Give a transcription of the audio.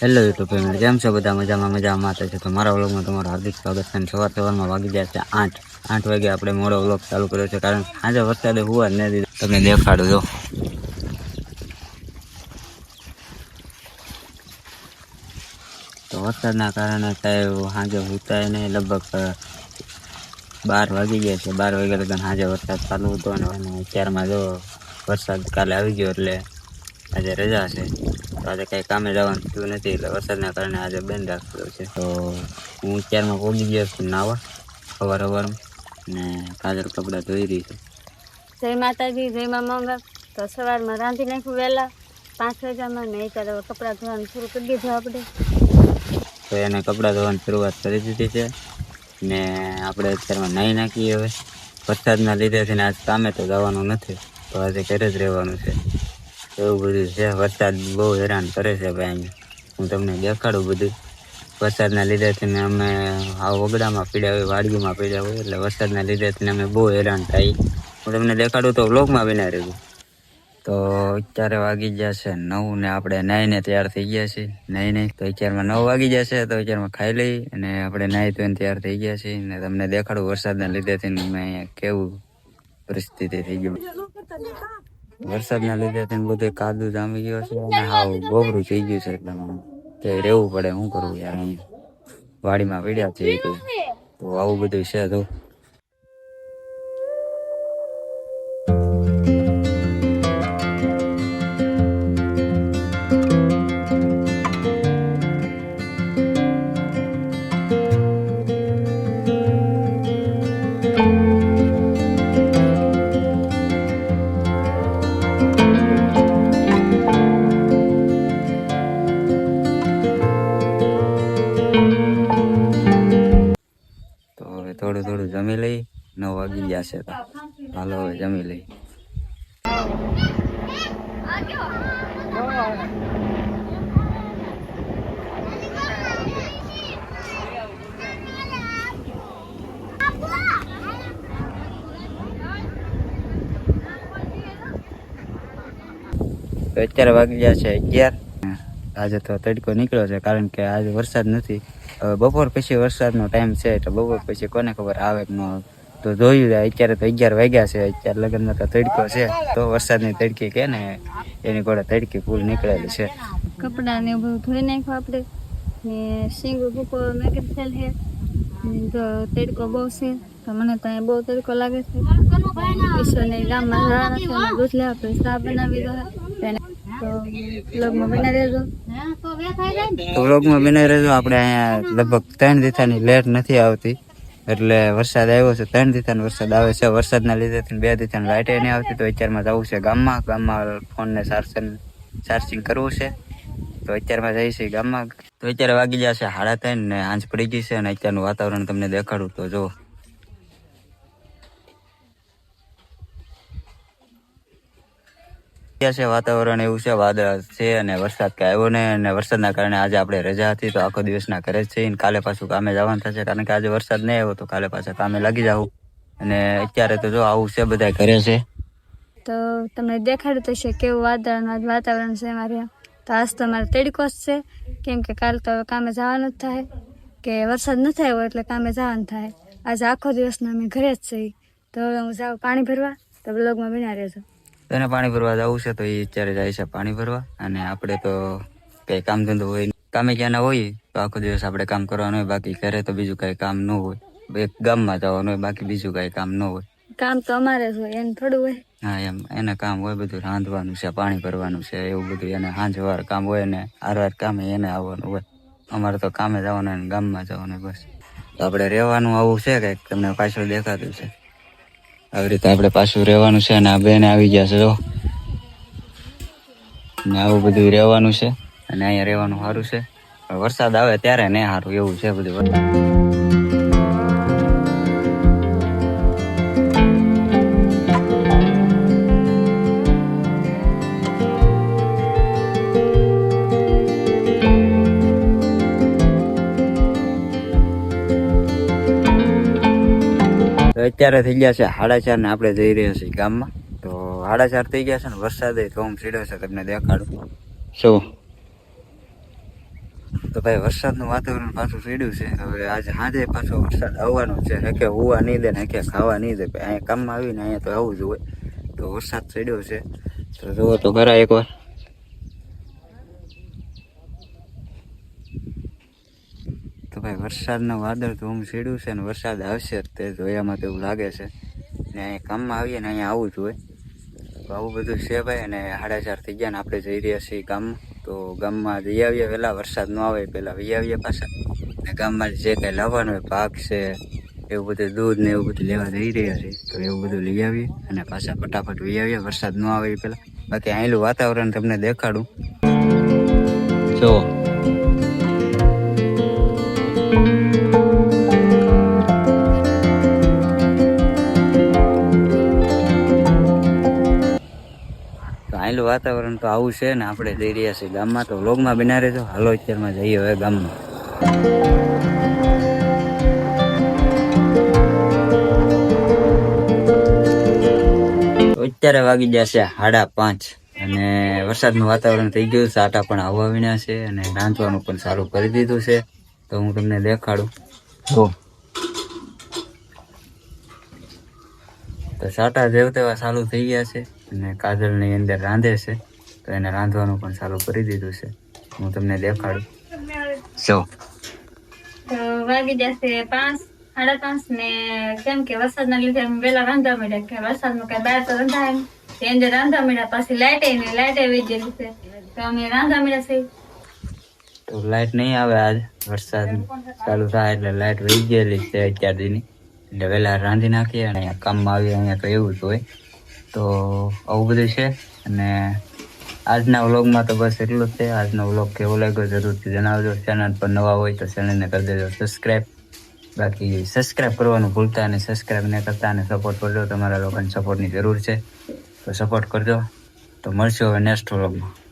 Hello YouTube family કેમ છો બધા? મજામાં મજામાં. આવે છે તો મારા વ્લોગમાં તમારું હાર્દિક સ્વાગત છે સવાર સવારમાં વાગી જાય છે આઠ. આઠ વાગે આપણે મોડો વ્લોગ ચાલુ કર્યો છે કારણ આજે વરસાદે હોવા જ નથી. તમને દેખાડું જો. તો વરસાદના કારણે કાંઈ સાંજે ઉતાય નહીં. લગભગ બાર વાગી ગયા છે. બાર વાગ્યા લગન સાંજે વરસાદ ચાલુ હતો અને અત્યારમાં જો વરસાદ કાલે આવી ગયો એટલે આજે રજા છે. આજે કાંઈ કામે જવાનું થયું નથી એટલે વરસાદના કારણે આજે બંધ રાખ્યો છે. તો હું અત્યારમાં પહોંચી ગયો છું નાવા સવાર સવારમાં ને કાજલ કપડાં ધોઈ રહી છું. જય માતાજી જય મા મંગળ. તો સવારમાં રાંધી નાખ્યું વહેલા. પાંચ વાગ્યામાં ને અત્યારે કપડાં ધોવાનું શરૂ કરી દીધું આપણે. તો એને કપડાં ધોવાની શરૂઆત કરી દીધી છે. ને આપણે અત્યારમાં નાહી નાખીએ હવે. વરસાદના લીધે થઈને આજ કામે તો જવાનું નથી. તો આજે ઘરે જ રહેવાનું છે. એવું બધું છે. વરસાદ બહુ હેરાન કરે છે ભાઈ હું તમને દેખાડું બધું. વરસાદના લીધે અમે આ વગડામાં પીડ્યા હોય, વાડીમાં પીડ્યા હોય, એટલે વરસાદના લીધે અમે બહુ હેરાન થાય. હું તમને દેખાડું તો વ્લોગમાં બના રહ્યું તો અત્યારે વાગી છે નવ ને આપણે નાહીને તૈયાર થઈ ગયા છીએ. નહીં નહીં તો અત્યારમાં નવ વાગી જશે તો અત્યારમાં ખાઈ લઈ અને આપણે નાહી ધોઈને તૈયાર થઈ ગયા છીએ. ને તમને દેખાડું વરસાદના લીધે થઈને મેં કેવું પરિસ્થિતિ થઈ ગયું વરસાદના લીધે તેમ બધું કાદુ જામી ગયો છે અને હાવ ગોબરું થઈ ગયું છે એકદમ તે રહેવું પડે શું કરવું યાર વાડીમાં પીડ્યા છે તો. આવું બધું છે તો. થોડું થોડું જમી લઈ, નવ વાગી ગયા છે તો. હાલો, હવે જમી લઈ. અત્યારે વાગી ગયા છે અગિયાર. આજે તો તડકો નીકળ્યો છે, કારણ કે આજે વરસાદ નથી. બપોર પછી વરસાદનો ટાઈમ છે એટલે બપોર પછી કોને ખબર આવે કે ન તો જોયું અત્યારે તો અગિયાર વાગ્યા છે, અત્યારે લગ્નમાં તો તડકો છે. તો વરસાદની તડકી કે ને, એની ઘોડે તડકી ફૂલ નીકળેલી છે. કપડાં ને બધું ધોઈ નાખ્યું આપણે. ને શીંગું ભૂકો મેગી થયેલ છે. તો તડકો બહુ છે. તો મને તો બહુ તડકો લાગે છે. ઈશ્વરને ગામમાં જવાના દૂધ લેવા ચા બનાવી દો તો બ્લોગમાં બના રહેજો. તો વ્લોગમાં બનાવી રહેજો. આપણે અહીંયા લગભગ ત્રણ દિથાની લેટ નથી આવતી. એટલે વરસાદ આવ્યો છે ત્રણ દિથાનો વરસાદ આવે છે. વરસાદના લીધે બે દિથાની લાઇટ નહીં આવતી તો અત્યારમાં જવું છે ગામમાં. ગામમાં ફોનને ચાર્જિંગ ચાર્જિંગ કરવું છે. તો અત્યારમાં છીએ ગામમાં. તો અત્યારે વાગી જશે સાડા ત્રણ ને આંચ પડી ગઈ છે અને અત્યારનું વાતાવરણ તમને દેખાડું તો જો છે વાતાવરણ, એવું છે, વાદળ છે અને વરસાદ કાંઈ આવ્યો ને અને વરસાદના કારણે આજે આપણે રજા હતી તો આખો દિવસના ઘરે જ છે અને કાલે પાછું કામે જવાનું થશે કારણ કે આજે વરસાદ નહીં આવ્યો તો કાલે પાછા કામે લાગી જાવ અને અત્યારે તો જો આવું છે બધા ઘરે છે. તો તમને દેખાડ્યું તો છે કેવું વાતાવરણ વાતાવરણ છે મારે તો આજ તો મારે તડકો જ છે. કેમ કે કાલ તો કામે જવાનું જ થાય. કે વરસાદ નથી આવ્યો એટલે કામે જવાનું થાય. આજે આખો દિવસના અમે ઘરે જ છીએ. તો હવે હું જાઉં પાણી ભરવા. તો બ્લોગમાં બિના રહેજો. તેને પાણી ભરવા જવું છે તો એ અત્યારે જાય છે પાણી ભરવા. અને આપણે તો કંઈ કામ ધંધો હોય કામે ક્યાં ના હોય તો આખો દિવસ આપણે કામ કરવાનું હોય. બાકી ઘરે તો બીજું કઈ કામ ન હોય. એક ગામમાં જવાનું હોય બાકી બીજું કઈ કામ ન હોય. કામ તો અમારે હોય એને થોડું હોય. હા એમ. એને કામ હોય બધું રાંધવાનું છે પાણી ભરવાનું છે એવું બધું. એને સાંજવાર કામ હોય ને હારવાર કામે એને આવવાનું હોય. અમારે તો કામે જવાનું અને ગામમાં જવાનું બસ. આપણે રહેવાનું આવું છે કંઈક તમને પાછળ દેખાતું છે? આવી રીતે આપણે પાછું રહેવાનું છે અને આ બેન આવી ગયા છે, જો. ને આવું બધું રહેવાનું છે અને અહીંયા રહેવાનું સારું છે. વરસાદ આવે ત્યારે ને સારું, એવું છે બધું. અત્યારે થઈ ગયા છે સાડા ચાર ને આપણે જઈ રહ્યા છીએ ગામમાં. તો સાડા ચાર થઈ ગયા છે ને વરસાદ ધોમ સીડ્યો છે તમને દેખાડું. શું? તો ભાઈ વરસાદનું વાતાવરણ પાછું ચડ્યું છે. હવે આજે સાંજે પાછો વરસાદ આવવાનો છે. હકે હોવા નહીં દે ને હકે ખાવા નહીં દે. અહીંયા કામમાં આવીને અહીંયા તો આવું જ હોય. તો વરસાદ ચડ્યો છે. તો જુઓ તો ખરા એકવાર. ભાઈ, વરસાદનું વાદળ ધૂમ હું છે ને વરસાદ આવશે તે જોયામાં તો એવું લાગે છે. ને અહીંયા કામમાં આવીએ ને અહીંયા આવું જ હોય. તો આવું બધું છે ભાઈ અને સાડા ચાર થઈ ગયા ને આપણે જઈ રહ્યા છીએ ગામમાં તો ગામમાં જઈ આવીએ પહેલાં વરસાદ ન આવે પહેલાં વહી આવીએ પાછા. ને ગામમાં જે કંઈ લાવવાનું હોય, પાક છે, એવું બધું દૂધ ને એવું બધું લેવા જઈ રહ્યા છે તો એવું બધું લઈ આવીએ અને પાછા ફટાફટ વહી આવીએ, વરસાદ ન આવે પહેલાં. બાકી અહીંલું વાતાવરણ તમને દેખાડું. જો અહીંલું વાતાવરણ તો આવું છે ને, આપણે જઈ રહ્યા છીએ ગામમાં. તો વ્લોગમાં બિના રહેજો. હાલો અત્યારમાં જઈએ હવે ગામમાં. અત્યારે વાગી જશે સાડા પાંચ અને વરસાદનું વાતાવરણ થઈ ગયું છે. આટા પણ આવવા વિના છે અને રાંધવાનું પણ સારું કરી દીધું છે. તો હું તમને દેખાડું. તો તો સાટા જેવ તેવા ચાલુ થઈ ગયા છે. અને કાજલની અંદર રાંધે છે તો એને રાંધવાનું પણ ચાલુ કરી દીધું છે. હું તમને દેખાડું. જો. તો વાગી જશે પાંચ સાડા પાંચ ને કેમ કે વરસાદના લીધે અમે વહેલા રાંધવા માંડ્યા કે વરસાદમાં કઈ બહાર તો રંધાય. તે અંદર રાંધવા મળ્યા પછી લાઇટ ને લાઇટ આવી ગયેલી છે. તો અમે રાંધવા મળ્યા છે. તો લાઈટ નહીં આવે આજ વરસાદ ચાલુ થાય એટલે લાઈટ વહી ગયેલી છે અત્યાર દીની. એટલે વહેલા રાંધી નાખીએ અને અહીંયા કામમાં આવી અહીંયા તો એવું જ હોય. તો આવું બધું છે. અને આજના વ્લોગમાં તો બસ એટલું જ છે. આજનો વ્લોગ કેવો લાગ્યો જરૂરથી જણાવજો. ચેનલ પર નવા હોય તો ચેનલને કરી દેજો. સબસ્ક્રાઈબ બાકી સબસ્ક્રાઈબ કરવાનું ભૂલતા અને સબસ્ક્રાઈબ ન કરતા અને સપોર્ટ કરજો. તમારા લોકોને સપોર્ટની જરૂર છે. તો સપોર્ટ કરજો. તો મળશું હવે નેક્સ્ટ વ્લોગમાં.